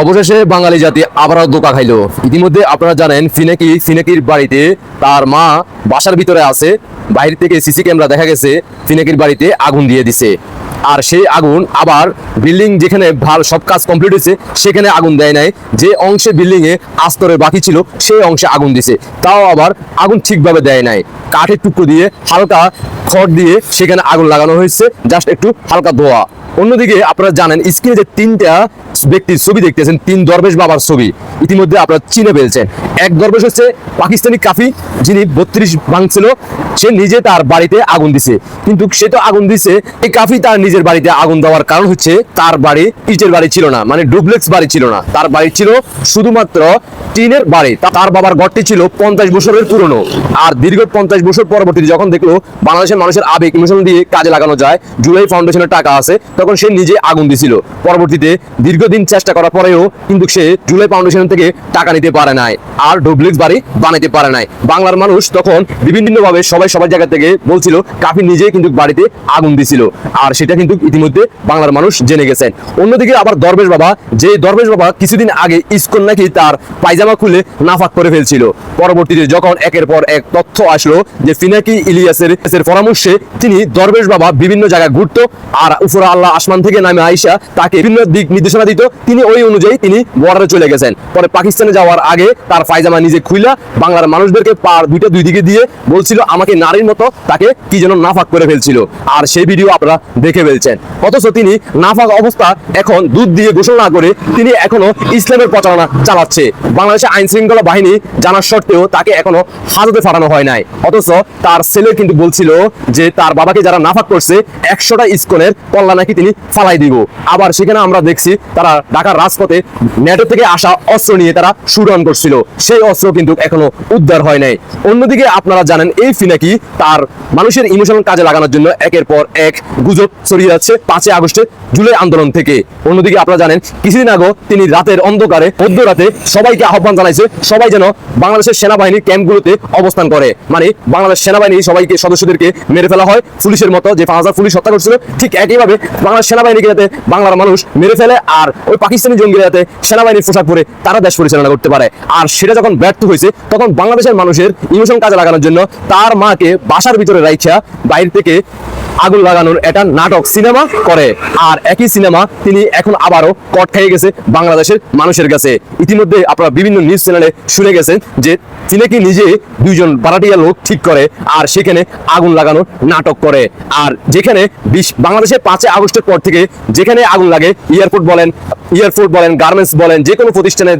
অবশেষে বাঙালি জাতি আবারও দোকা খাইলো। ইতিমধ্যে আপনারা জানেন ফিনাকি, ফিনাকির বাড়িতে তার মা বাসার ভিতরে আছে। বাইরে থেকে সিসি ক্যামেরা দেখা গেছে, ফিনাকির বাড়িতে আগুন দিয়ে দিছে। আর সেই আগুন আবার বিল্ডিং যেখানে ভালো সব কাজ কমপ্লিট হয়েছে, সেখানে আগুন দেয় নাই। যে অংশে বিল্ডিং এ আস্তরে বাকি ছিল, সেই অংশে আগুন দিছে। তাও আবার আগুন ঠিকভাবে দেয় নাই। কাঠের টুকরো দিয়ে হালকা খড় দিয়ে সেখানে আগুন লাগানো হয়েছে। জাস্ট একটু হালকা ধোয়া। অন্যদিকে আপনারা জানেন স্ক্রিনে যে তিনটা ব্যক্তির ছবি দেখতেছেন তিন দরবেশ বাবার ছবি। ইতিমধ্যে আপনারা চিনে ফেলছেন। এক দরবেশ হচ্ছে পাকিস্তানি কাফি, যিনি বত্রিশ ভাঙছিল, সে নিজে তার বাড়িতে আগুন দিছে। কিন্তু সে তো আগুন দিছে, এই কাফি তার নিজের বাড়িতে আগুন দেওয়ার কারণ হচ্ছে তার বাড়ি ইটের বাড়ি ছিল না মানে ডুপ্লেক্স বাড়ি ছিল না। তার বাড়ি ছিল শুধুমাত্র টিনের বাড়ি তার বাবার ঘরটি ছিল পঞ্চাশ বছরের পুরনো। আর দীর্ঘ পঞ্চাশ বছর পরবর্তী যখন দেখল বাংলাদেশের মানুষের আবেগ ইমোশন দিয়ে কাজে লাগানো যায়, জুলাই ফাউন্ডেশনের টাকা আছে, তখন সে নিজে আগুন দিছিল। পরবর্তীতে দীর্ঘদিন চেষ্টা করার পরেও কিন্তু সে জুলাই ফাউন্ডেশন থেকে টাকা নিতে পারে নাই, আর ডুপ্লেক্স বাড়ি বানাইতে পারে নাই। বাংলার মানুষ তখন বিভিন্নভাবে সবাই সবার জায়গা থেকে বলছিল কাফি নিজেই কিন্তু বাড়িতে আগুন দিছিল। আর সেটা কিন্তু ইতিমধ্যে বাংলার মানুষ জেনে গেছেন। অন্যদিকে আবার দরবেশ বাবা, যে দরবেশ বাবা কিছুদিন আগে ইস্কন নাকি তার পায়জামা খুলে নাফাক করে ফেলছিল। পরবর্তীতে যখন একের পর এক তথ্য আসলো যে ফিনাকি ইলিয়াসের পরামর্শে তিনি দরবেশ বাবা বিভিন্ন জায়গায় ঘুরতো, আর উপরে আল্লাহ আসমান থেকে নামে আইসা তাকে বিভিন্ন দিক নির্দেশনা দিত, তিনি ওই অনুযায়ী তিনি বর্ডারে চলে গেছেন। পরে পাকিস্তানে যাওয়ার আগে তার পায়জামা নিজে খুইলা বাংলার মানুষদেরকে পার দুইটা দুই দিকে দিয়ে বলছিল আমাকে নারীর মতো তাকে কি যেন নাফাক করে ফেলছিল। আর সেই ভিডিও আপনারা দেখে ফেলছেন। অথচ তিনি নাফাক অবস্থা এখন দুধ দিয়ে না করে তিনি এখনও ইসলামের প্রচারণা চালাচ্ছে। বাংলাদেশের আইন শৃঙ্খলা বাহিনী জানার সত্ত্বেও তাকে এখনও হাজতে ফাটানো হয় নাই। অথচ তার ছেলে কিন্তু বলছিল যে তার বাবাকে যারা নাফাক করছে, একশোটা ইস্কনের কল্লা নাকি তিনি ফালাই দিব। আবার সেখানে আমরা দেখছি তারা ঢাকার রাজপথে নেটো থেকে আসা অস্ত্র নিয়ে তারা শুডন করছিল। সেই অস্ত্র কিন্তু এখনও উদ্ধার হয় নাই। অন্যদিকে আপনারা জানেন, এই ফিনাকি তার মানুষের ইমোশনাল কাজে লাগানোর জন্য একের পর এক গুজব ছড়িয়ে যাচ্ছে পাঁচই আগস্টের জুলাই আন্দোলন থেকে। অন্যদিকে আপনারা জানেন, কিছুদিন আগে তিনি রাতের অন্ধকারে মধ্যরাতে সবাইকে আহ্বান জানাইছে, সবাই যেন বাংলাদেশের সেনাবাহিনীর ক্যাম্পগুলোতে অবস্থান করে। মানে বাংলাদেশ সেনাবাহিনী সবাইকে, সদস্যদেরকে মেরে ফেলা হয়। পুলিশের মতো যে পাঁচ হাজার পুলিশ হত্যা করছিল, ঠিক একইভাবে বাংলাদেশ সেনাবাহিনীকে যাতে বাংলার মানুষ মেরে ফেলে আর ওই পাকিস্তানি জঙ্গিরা যাতে সেনাবাহিনীর পোশাক পরে তারা দেশ পরিচালনা করতে পারে। আর সেটা যখন ব্যর্থ হয়েছে, তখন বাংলাদেশের মানুষের ইমোশন কাজে লাগানোর জন্য তার মাকে বাসার ভিতরে রাইখা বাইরে থেকে আগুন লাগানোর একটা নাটক সিনেমা করে। আর একই সিনেমা তিনি এখন আবারও কট খেয়ে গেছে বাংলাদেশের মানুষের কাছে। ইতিমধ্যে আপনারা বিভিন্ন নিউজ চ্যানেলে শুনে গেছেন যে তিনি কি নিজে দুইজন বারাটিয়া লোক ঠিক করে আর সেখানে আগুন লাগানোর নাটক করে। আর যেখানে বিশ- বাংলাদেশের পাঁচই আগস্টের পর থেকে যেখানে আগুন লাগে, এয়ারপোর্ট বলেন এয়ারপোর্ট বলেন, গার্মেন্টস বলেন, যে কোনো প্রতিষ্ঠানে,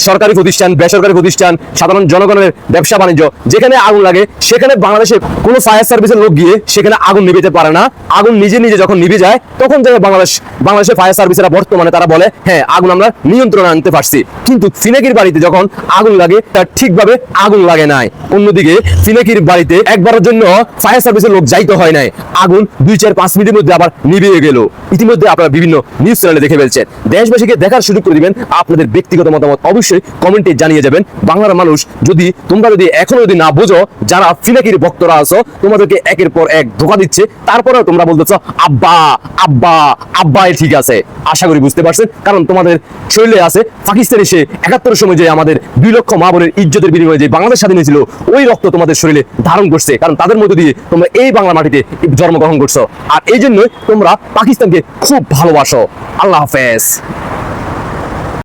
সরকারি প্রতিষ্ঠান, বেসরকারি প্রতিষ্ঠান, সাধারণ জনগণের ব্যবসা বাণিজ্য যেখানে আগুন লাগে, সেখানে বাংলাদেশে কোনো ফায়ার সার্ভিসের লোক গিয়ে সেখানে আগুন নিভিতে পারে। না, আগুন নিজে নিজে যখন নিভে যায়, তখন থেকে বাংলাদেশ, বাংলাদেশের ফায়ার সার্ভিসেরা বর্তমানে তারা বলে হ্যাঁ আগুন আমরা নিয়ন্ত্রণে আনতে পারছি। কিন্তু ফিনাকির বাড়িতে যখন আগুন লাগে, তার ঠিকভাবে আগুন লাগে নাই। অন্যদিকে ফিনাকির বাড়িতে একবারের জন্য ফায়ার সার্ভিসের লোক যাইতে হয় নাই। আগুন দুই চার পাঁচ মিনিটের মধ্যে আবার নিভে গেল। ইতিমধ্যে আপনারা বিভিন্ন নিউজ চ্যানেলে দেখে ফেলছেন। দেশবাসীকে দেখার সুযোগ করে দিবেন, আপনাদের ব্যক্তিগত মতামত অবশ্যই কমেন্টে জানিয়ে যাবেন। বাংলার মানুষ, যদি তোমরা যদি এখনও যদি না বোঝো যারা ফিনাকির ভক্তরা আছো, তোমাদেরকে একের পর এক ধোকা দিচ্ছে তারপরেও তোমরা বলতেছো, আব্বা আব্বা, আব্বাই ঠিক আছে। আশা করি বুঝতে পারছেন, কারণ তোমাদের শরীরে আছে পাকিস্তানে সে একাত্তর সময় যে আমাদের দুই লক্ষ মা বোনের ইজ্জতের বিনিময়ে যে বাংলাদেশ স্বাধীন হয়েছিল, ওই রক্ত তোমাদের শরীরে ধারণ করছে। কারণ তাদের মধ্যে দিয়ে তোমরা এই বাংলা মাটিতে জন্মগ্রহণ করছ। আর এই জন্যই তোমরা পাকিস্তানকে খুব ভালোবাসো। আল্লাহ হাফেজ।